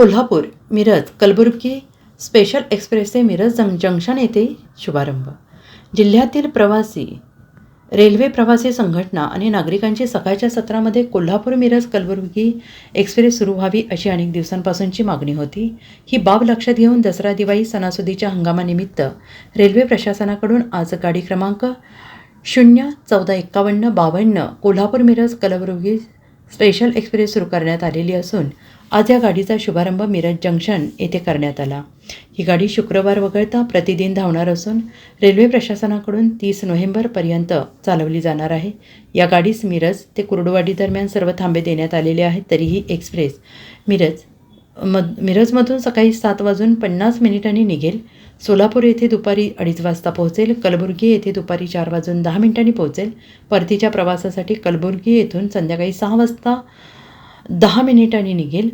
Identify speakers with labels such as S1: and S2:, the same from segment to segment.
S1: Kolhapur Miraj Kalaburagi special एक्सप्रेसचे मिरज जंग junction येथे शुभारंभ. जिल्ह्यातील प्रवासी रेल्वे प्रवासी संघटना आणि नागरिकांची सकाळच्या सत्रामध्ये कोल्हापूर मिरज कलबुर्गी एक्सप्रेस सुरू व्हावी अशी अनेक दिवसांपासूनची मागणी होती. ही बाब लक्षात घेऊन दसरा दिवाळी सणासुदीच्या हंगामानिमित्त रेल्वे प्रशासनाकडून आज गाडी क्रमांक शून्य चौदा एक्कावन्न बावन्न कोल्हापूर मिरज कलबुर्गी स्पेशल एक्सप्रेस सुरू करण्यात आलेली असून आज या गाडीचा शुभारंभ मिरज जंक्शन येथे करण्यात आला. ही गाडी शुक्रवार वगळता प्रतिदिन धावणार असून रेल्वे प्रशासनाकडून तीस नोव्हेंबरपर्यंत चालवली जाणार आहे. या गाडीस मिरज ते कुर्डुवाडी दरम्यान सर्व थांबे देण्यात आलेले आहेत तरीही एक्सप्रेस मिरज मद मिरजमधून सकाळी सात वाजून पन्नास मिनिटांनी निघेल. सोलापूर येथे दुपारी अडीच वाजता पोहोचेल. कलबुर्गी येथे दुपारी चार वाजून दहा मिनिटांनी पोहोचेल. परतीच्या प्रवासासाठी कलबुर्गी येथून संध्याकाळी सहा वाजता दहा मिनिटांनी निघेल.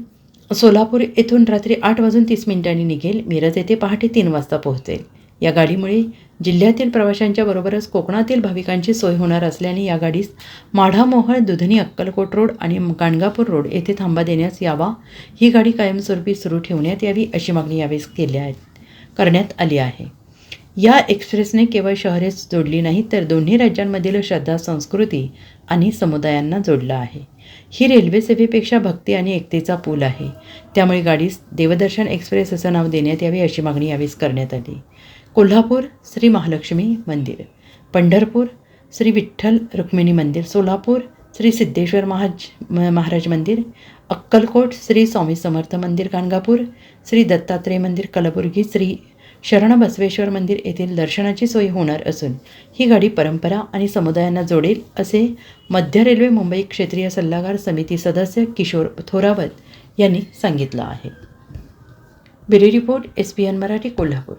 S1: सोलापूर येथून रात्री आठ वाजून तीस मिनिटांनी निघेल. मिरज येथे पहाटे तीन वाजता पोहोचेल. या गाडीमुळे जिल्ह्यातील प्रवाशांच्या बरोबरच कोकणातील भाविकांची सोय होणार असल्याने या गाडीस माढामोहळ दुधनी अक्कलकोट रोड आणि गाणगापूर रोड येथे थांबा देण्यास यावा. ही गाडी कायमस्वरूपी सुरू ठेवण्यात यावी अशी मागणी यावेळेस केली आहे करण्यात आली आहे. या एक्सप्रेसने केवळ शहरेच जोडली नाही तर दोन्ही राज्यांमधील श्रद्धा संस्कृती आणि समुदायांना जोडलं आहे. ही रेल्वे सेवेपेक्षा भक्ती आणि एकतेचा पूल आहे. त्यामुळे गाडीस देवदर्शन एक्सप्रेस असं नाव देण्यात यावे अशी मागणी यावेळेस करण्यात आली. कोल्हापूर श्री महालक्ष्मी मंदिर पंढरपूर श्री विठ्ठल रुक्मिणी मंदिर सोलापूर श्री सिद्धेश्वर महाज म- महाराज मंदिर अक्कलकोट श्री स्वामी समर्थ मंदिर गाणगापूर श्री दत्तात्रेय मंदिर कलबुर्गी श्री शरण बसवेश्वर मंदिर येथील दर्शनाची सोय होणार असून ही गाडी परंपरा आणि समुदायांना जोडेल असे मध्य रेल्वे मुंबई क्षेत्रीय सल्लागार समिती सदस्य किशोर थोरावत यांनी सांगितलं आहे. Bureau report S P N Marathi Kolhapur.